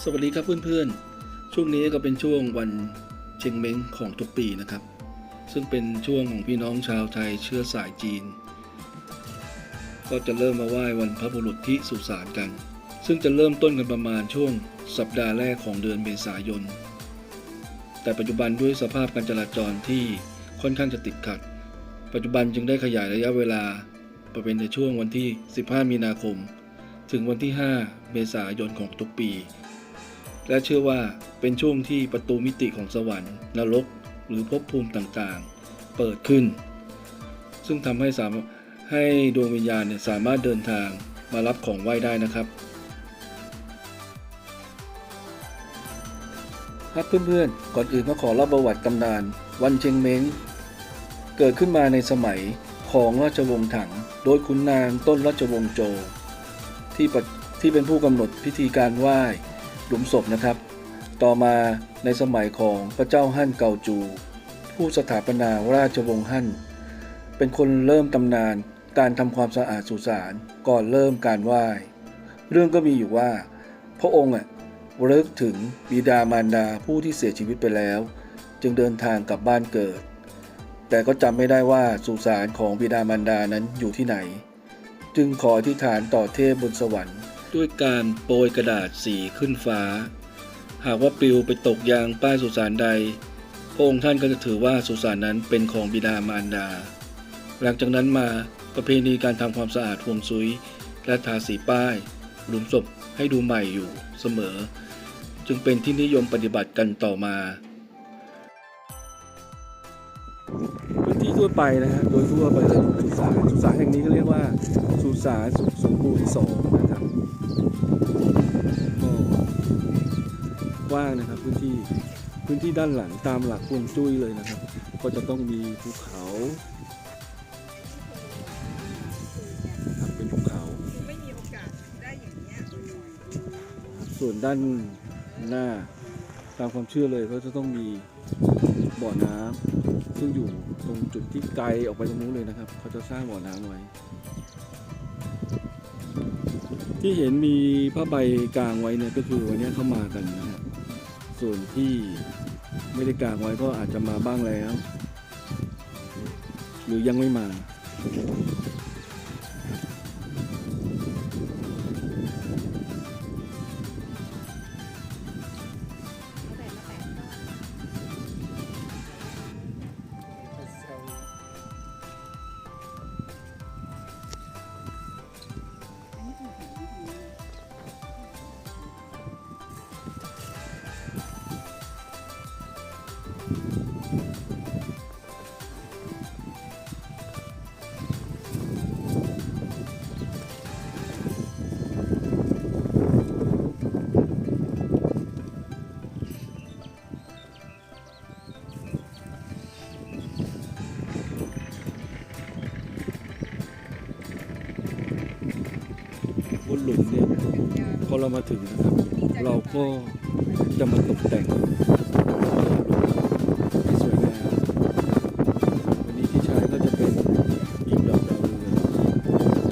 สวัสดีครับเพื่อนๆ ช่วงนี้ก็เป็นช่วงวันเชงเม้งของทุกปีนะครับ ซึ่งเป็นช่วงของพี่น้องชาวไทยเชื้อสายจีน ก็จะเริ่มมาไหว้วันพระบุรุษที่สุสานกัน ซึ่งจะเริ่มต้นกันประมาณช่วงสัปดาห์แรกของเดือนเมษายน แต่ปัจจุบันด้วยสภาพการจราจรที่ค่อนข้างจะติดขัด ปัจจุบันจึงได้ขยายระยะเวลาไปเป็นในช่วงวันที่ 15 มีนาคม ถึงวันที่ 5 เมษายนของทุกปี และเชื่อว่าเป็นช่วงที่ประตูมิติของสวรรค์นรกหรือภพภูมิต่างๆ เปิดขึ้น ซึ่งทำให้สามารถให้ดวงวิญญาณเนี่ยสามารถเดินทางมารับของไหว้ได้นะครับ ครับเพื่อนๆ ก่อนอื่นก็ขอเล่าประวัติตำนาน วันเชงเม้ง เกิดขึ้นมาในสมัยของราชวงศ์ถัง โดยขุนนางต้นราชวงศ์โจ ที่ที่เป็นผู้กำหนดพิธีการไหว้ หลุมศพนะครับ ต่อมาในสมัยของพระเจ้าฮั่นเกาจู ผู้สถาปนาราชวงศ์ฮั่น เป็นคนเริ่มตำนานการทำความสะอาดสุสานก่อนเริ่มการไหว้ เรื่องก็มีอยู่ว่า พระองค์อะระลึกถึงบิดามารดาผู้ที่เสียชีวิตไปแล้ว จึงเดินทางกลับบ้านเกิด แต่ก็จำไม่ได้ว่าสุสานของบิดามารดานั้นอยู่ที่ไหน จึงขออธิษฐานต่อเทพบนสวรรค์ ด้วยการโปรยกระดาษสีขึ้นฟ้า หากว่าปลิวไปตกยางป้ายสุสานใด พระองค์ท่านก็จะถือว่าสุสานนั้นเป็นของบิดามารดา หลังจากนั้นมาประเพณีการทำความสะอาดห่วงซุย และทาสีป้ายหลุมศพให้ดูใหม่อยู่เสมอ จึงเป็นที่นิยมปฏิบัติกันต่อมาพื้นที่ทั่วไปนะฮะโดยทั่วไปเลยสุสานสุสานแห่งนี้ก็เรียกว่าสุสานสุขสมบูรณ์สองนะครับ ก็กว้างนะครับพื้นที่พื้นที่ด้านหลังตามหลักฮวงจุ้ยเลยนะครับ ก็จะต้องมีภูเขาครับเป็นภูเขา ไม่มีโอกาสได้อย่างเงี้ยส่วนด้านหน้าตามความเชื่อเลยก็จะต้องมีบ่อน้ำซึ่งอยู่ตรงจุดที่ไกลออกไปตรงนู้นเลยนะครับ เขาจะสร้างบ่อน้ำไว้ ที่เห็นมีผ้าใบกางไว้เนี่ยก็คือวันนี้เข้ามากันนะฮะส่วนที่ไม่ได้กางไว้ก็อาจจะมาบ้างแล้ว หรือยังไม่มา มาถึงนะครับ เราก็จะมาตกแต่งให้สวยงามวันนี้ที่ใช้ก็จะเป็นอีกดอกดาวเรือง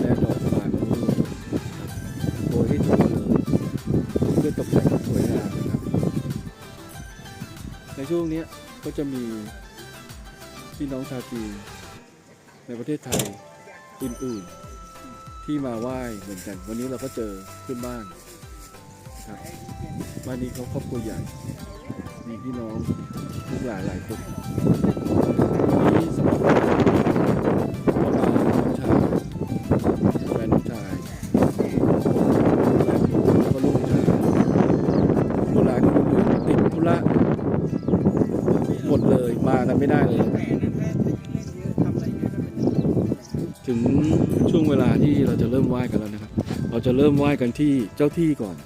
และดอกบานมะม่วงนะครับยให้ทั่วเลยเพื่อตกแต่งให้สวยงามนะครับในช่วงนี้ก็จะมีพี่น้องชาวจีนในประเทศไทยอื่น ๆ ที่มาไหว้เหมือนกัน วันนี้เราก็เจอเพื่อนบ้าน นะครับบ้านนี้เขาครอบครัวใหญ่ มีพี่น้องลูกหลานหลายคนนี้สำหรับเราเรามาน้องชายแฟนน้องชายและพี่แล้วก็ลูกชายคนหลานคนอื่นติดธุระหมดเลยมากันไม่ได้เลย ถึงช่วงเวลาที่เราจะเริ่มไหว้กันแล้วนะครับ เราจะเริ่มไหว้กันที่เจ้าที่ก่อน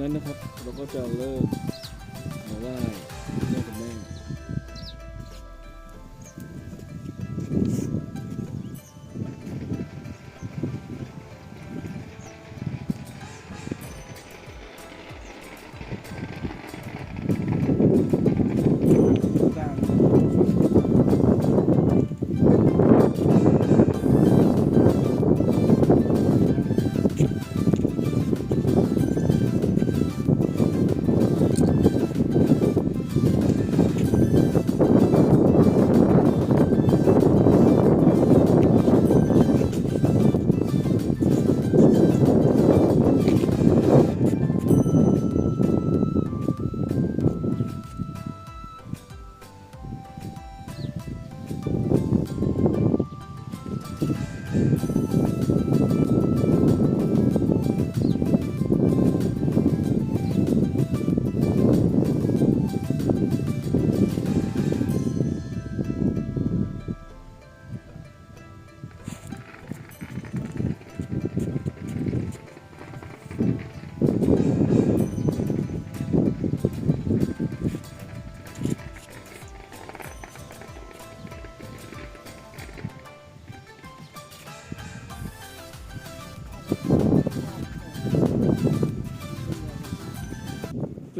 นั้นนะครับ เราก็จะเริ่มมาไหว้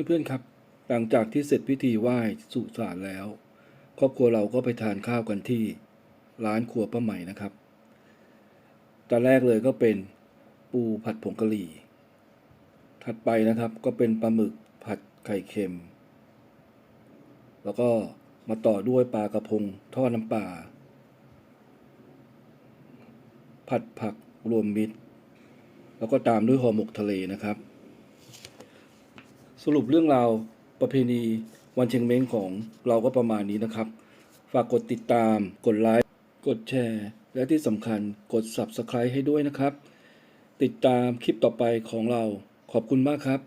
เพื่อนๆครับ หลังจากที่เสร็จพิธีไหว้สุสานแล้ว ครอบครัวเราก็ไปทานข้าวกันที่ร้านครัวป้าใหม่นะครับ ตอนแรกเลยก็เป็นปูผัดผงกะหรี่ ถัดไปนะครับก็เป็นปลาหมึกผัดไข่เค็ม แล้วก็มาต่อด้วยปลากระพงทอดน้ำปลา ผัดผักรวมมิตร แล้วก็ตามด้วยห่อหมกทะเลนะครับ สรุปเรื่องราวประเพณีวันเชงเม้งของเราก็ประมาณนี้นะครับ ฝากกดติดตาม กดไลค์ กดแชร์ และที่สำคัญกด Subscribe ให้ด้วยนะครับ ติดตามคลิปต่อไปของเรา ขอบคุณมากครับ